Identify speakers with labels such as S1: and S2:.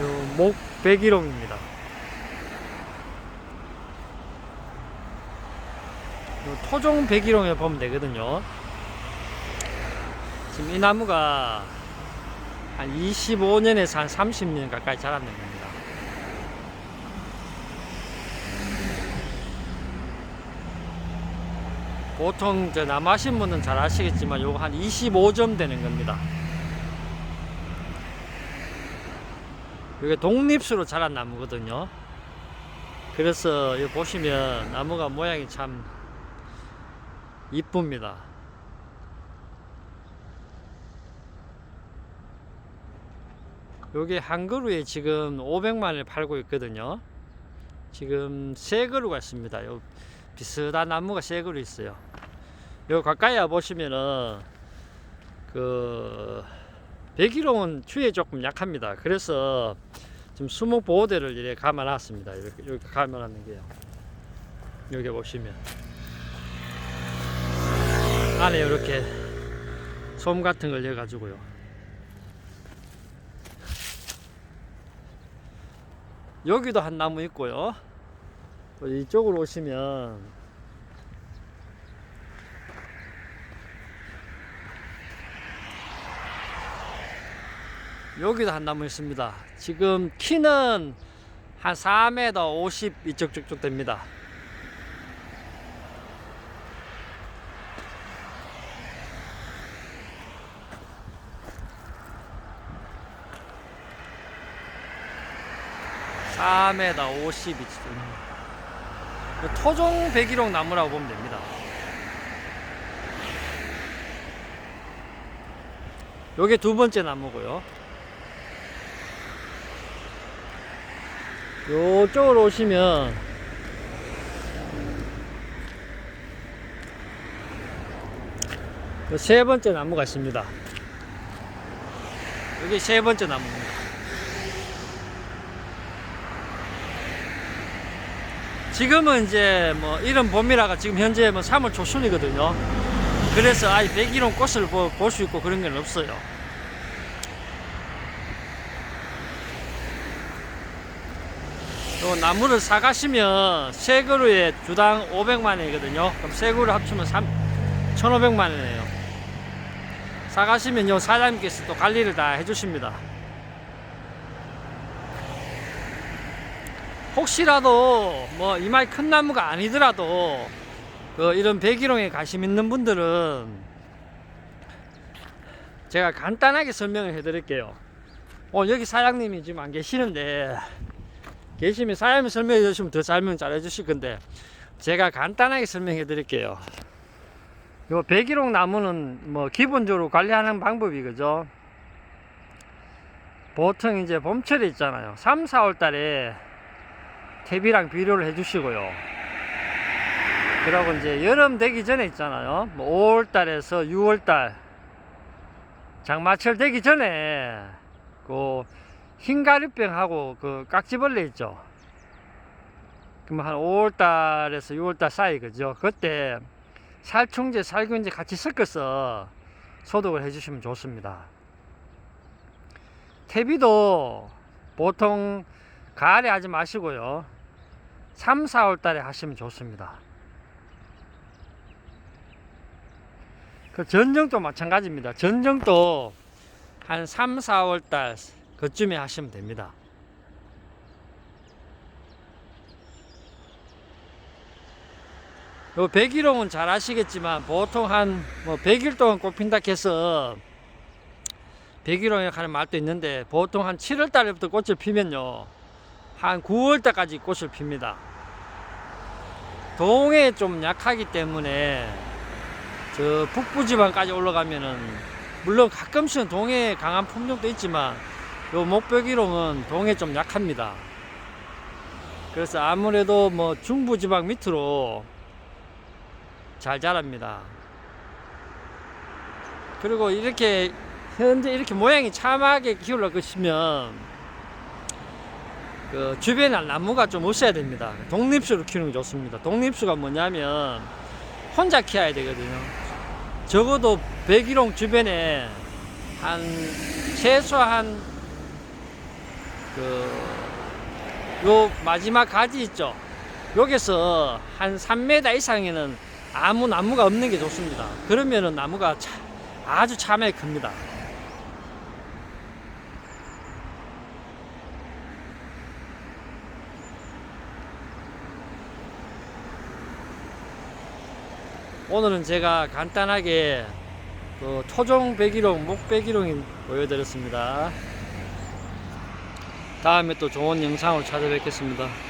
S1: 요 목백일홍입니다. 요 토종 백일홍에 보면 되거든요. 지금 이 나무가 한 25년에서 한 30년 가까이 자랐는 겁니다. 보통 저 하신 분은 잘 아시겠지만 요거 한 25점 되는 겁니다. 이게 독립수로 자란 나무거든요. 그래서 여기 보시면 나무가 모양이 참 이쁩니다. 요게 한 그루에 지금 500만 원을 팔고 있거든요. 지금 세 그루가 있습니다. 요 비슷한 나무가 세 그루 있어요. 요 가까이 와 보시면은 그 백일홍은 추위에 조금 약합니다. 그래서 지금 수목 보호대를 이렇게 감아놨습니다. 이렇게, 이렇게 감아놨는 게요. 여기 보시면 안에 이렇게 솜 같은 걸 넣어가지고요. 여기도 한 나무 있고요. 또 이쪽으로 오시면 여기도 한 나무 있습니다. 지금 키는 한 4m 50 이쪽 쭉쭉 됩니다. (4m 50 이쪽 토종 백일홍 나무라고 보면 됩니다. 요게 두 번째 나무고요. 요쪽으로 오시면 요세 번째 나무가 있습니다. 여기 세 번째 나무입니다. 지금은 이제 뭐 이런 봄이라가 지금 현재 뭐 3월 초순이거든요. 그래서 아예 백일홍 꽃을 볼 수 있고 그런 건 없어요. 요 나무를 사가시면 세 그루에 주당 500만 원이거든요. 그럼 세 그루 합치면 3, 1,500만 원이에요. 사가시면 요 사장님께서 또 관리를 다 해주십니다. 혹시라도 뭐 이마이 큰 나무가 아니더라도 그 이런 백일홍에 관심 있는 분들은 제가 간단하게 설명을 해드릴게요. 어, 여기 사장님이 지금 안 계시는데 계시면 사장님이 설명해 주시면 더 설명 잘 해 주실 건데 제가 간단하게 설명해 드릴게요. 요 백일홍 나무는 뭐 기본적으로 관리하는 방법이 그죠? 보통 이제 봄철에 있잖아요. 3, 4월 달에 퇴비랑 비료를 해 주시고요. 그리고 이제 여름 되기 전에 있잖아요. 뭐 5월 달에서 6월 달 장마철 되기 전에 그 흰가루병하고 그 깍지벌레 있죠. 그럼 한 5월 달에서 6월 달 사이 그죠. 그때 살충제, 살균제 같이 섞어서 소독을 해주시면 좋습니다. 퇴비도 보통 가을에 하지 마시고요. 3, 4월 달에 하시면 좋습니다. 그 전정도 마찬가지입니다. 전정도 한 3, 4월 달 그쯤에 하시면 됩니다. 요 백일홍은 잘 아시겠지만 보통 한뭐 100일 동안 꽃핀다 해서 백일홍에 가는 말도 있는데 보통 한 7월 달부터 꽃을 피면요 한 9월 달까지 꽃을 핍니다. 동해 좀 약하기 때문에 저 북부 지방까지 올라가면은 물론 가끔씩은 동해 강한 품종도 있지만 요 목벽일홍은 동해 좀 약합니다. 그래서 아무래도 뭐 중부 지방 밑으로 잘 자랍니다. 그리고 이렇게 현재 이렇게 모양이 참하게 기울어 것이면 그 주변에 나무가 좀 없어야 됩니다. 독립수로 키우는 게 좋습니다. 독립수가 뭐냐면 혼자 키워야 되거든요. 적어도 백일홍 주변에 한 최소한 그 요 마지막 가지 있죠. 여기서 한 3m 이상에는 아무 나무가 없는 게 좋습니다. 그러면은 나무가 차- 아주 참에 큽니다. 오늘은 제가 간단하게 그 토종 배기룡, 목배기룡 보여드렸습니다. 다음에 또 좋은 영상으로 찾아뵙겠습니다.